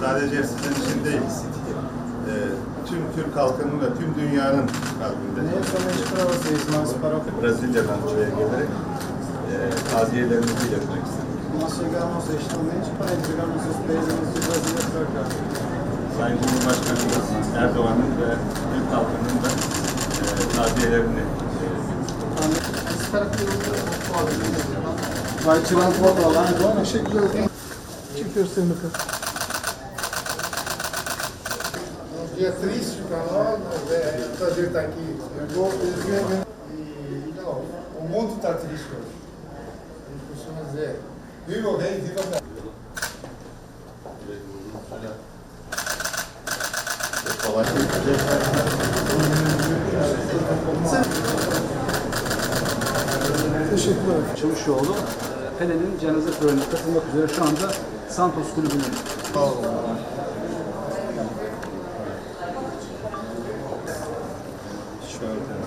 sadece sizin için değil, e, tüm Türk halkının ve tüm dünyanın kalbinde. O Brezilya'dan buraya gelerek e, taziyelerimizi iletmek istedim. Sayın Cumhurbaşkanımız Erdoğan'ın ve Türk halkının da e, taziyelerini e, que Vai tirar foto lá agora? Bakalım. Um dia triste para nós, mas é um prazer estar aqui. Eu vou, eles vêm e não, o mundo está triste hoje. A gente costuma dizer, viva o rei, viva a Teşekkürler. Çavuşoğlu Pelé'nin cenaze törenine katılmak üzere şu anda Santos Kulübü'nün showed them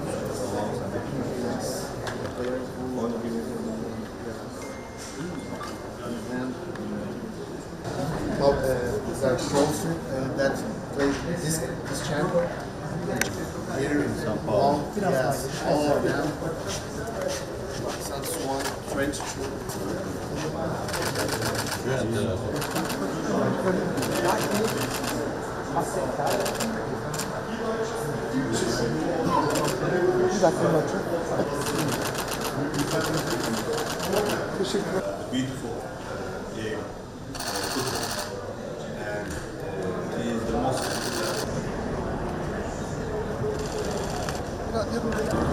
uh, is closer, uh, that place, this, this channel. Here in Sao Paulo. Yes, all of them. Sun Swan, French. Yeah. Bir dakika maçı. Teşekkürler. Beautiful game. Biraz yanındayım.